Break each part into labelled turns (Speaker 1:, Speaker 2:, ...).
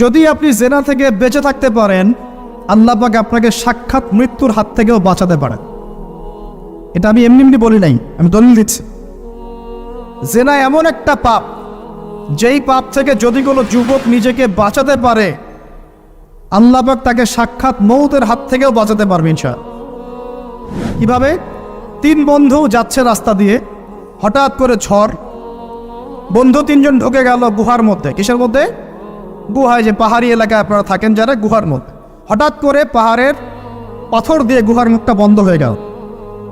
Speaker 1: যদি আপনি জেনা থেকে বেঁচে থাকতে পারেন, আল্লাহ পাক আপনাকে সাক্ষাৎ মৃত্যুর হাত থেকেও বাঁচাতে পারেন। এটা আমি এমনি এমনি বলি নাই, আমি দলিল দিচ্ছি। জেনা এমন একটা পাপ, যেই পাপ থেকে যদি কোনো যুবক নিজেকে বাঁচাতে পারে, আল্লাহ পাক তাকে সাক্ষাৎ মৌতের হাত থেকেও বাঁচাতে পারবে ইনশা কীভাবে? তিন বন্ধু যাচ্ছে রাস্তা দিয়ে, হঠাৎ করে ঝড়, বন্ধু তিনজন ঢুকে গেল গুহার মধ্যে। কিসের মধ্যে? গুহায় যে পাহাড়ি এলাকায় আপনারা থাকেন, যারা গুহার মুখ। হঠাৎ করে পাহাড়ের পাথর দিয়ে গুহার মুখটা বন্ধ হয়ে গেল।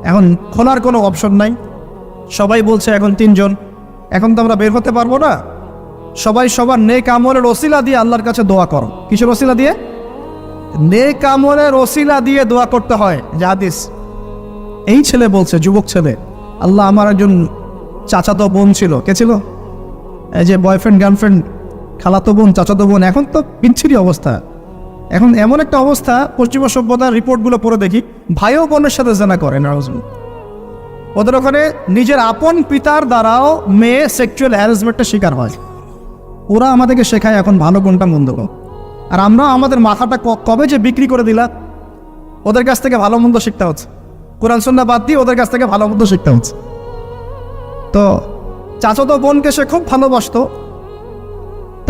Speaker 1: এখন খোলার কোনো অপশন নাই। সবাই বলছে, এখন তিনজন। এখন তো আমরা বের হতে পারব না। সবাই সবার নেক আমলের ওসিলা দিয়ে আল্লাহর কাছে দোয়া করো। কিসের ওসিলা দিয়ে? নেক আমলের ওসিলা দিয়ে দোয়া করতে হয়। যে হাদিস, এই ছেলে বলছে, যুবক ছেলে, আল্লাহ আমার একজন চাচাতো বোন ছিল। কে ছিল? এই যে বয়ফ্রেন্ড গার্লফ্রেন্ড খালাতো বোন, চাচাতো বোন, এখন তো বিচ্ছিরি অবস্থা। এখন এমন একটা অবস্থা, পশ্চিমা সভ্যতার রিপোর্টগুলো পড়ে দেখি, ভাইও বোনের সাথে জানা করে নারাজুল ওদের ওখানে নিজের আপন পিতার দ্বারাও মেয়ে সেক্সুয়াল হ্যারাসমেন্টের শিকার হয়। ওরা আমাদেরকে শেখায় এখন ভালো কোনটা, মন্দ আর আমরা আমাদের মাথাটা কবে যে বিক্রি করে দিলা, ওদের কাছ থেকে ভালো, মন্দ শিখতে হচ্ছে। কোরআন সন্না বাদ দিয়ে ওদের কাছ থেকে ভালো, মন্দ শিখতে হচ্ছে। তো চাচাতো বোনকে সে খুব ভালোবাসতো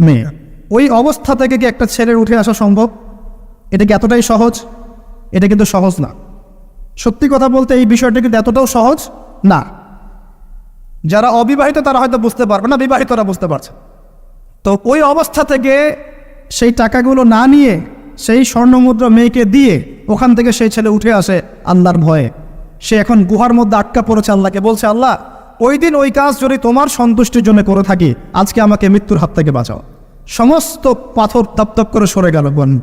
Speaker 1: মেয়ে। ওই অবস্থা থেকে কি একটা ছেলের উঠে আসা সম্ভব? এটা কি এতটাই সহজ? এটা কিন্তু সহজ না। সত্যি কথা বলতে এই বিষয়টা কিন্তু এতটাও সহজ না। যারা অবিবাহিত তারা হয়তো বুঝতে পারবে না, বিবাহিতরা বুঝতে পারছে। তো ওই অবস্থা থেকে সেই টাকাগুলো না নিয়ে সেই স্বর্ণমুদ্রা মেয়েকে দিয়ে ওখান থেকে সেই ছেলে উঠে আসে আল্লাহর ভয়ে। সে এখন গুহার মধ্যে আটকা পড়েছে আল্লাহকে। বলছে, আল্লাহ ওই দিন ওই কাজ যদি তোমার সন্তুষ্টির জন্য করে থাকি, আজকে আমাকে মৃত্যুর হাত থেকে বাঁচাও। সমস্ত পাথর তপ তপ করে সরে গেল বন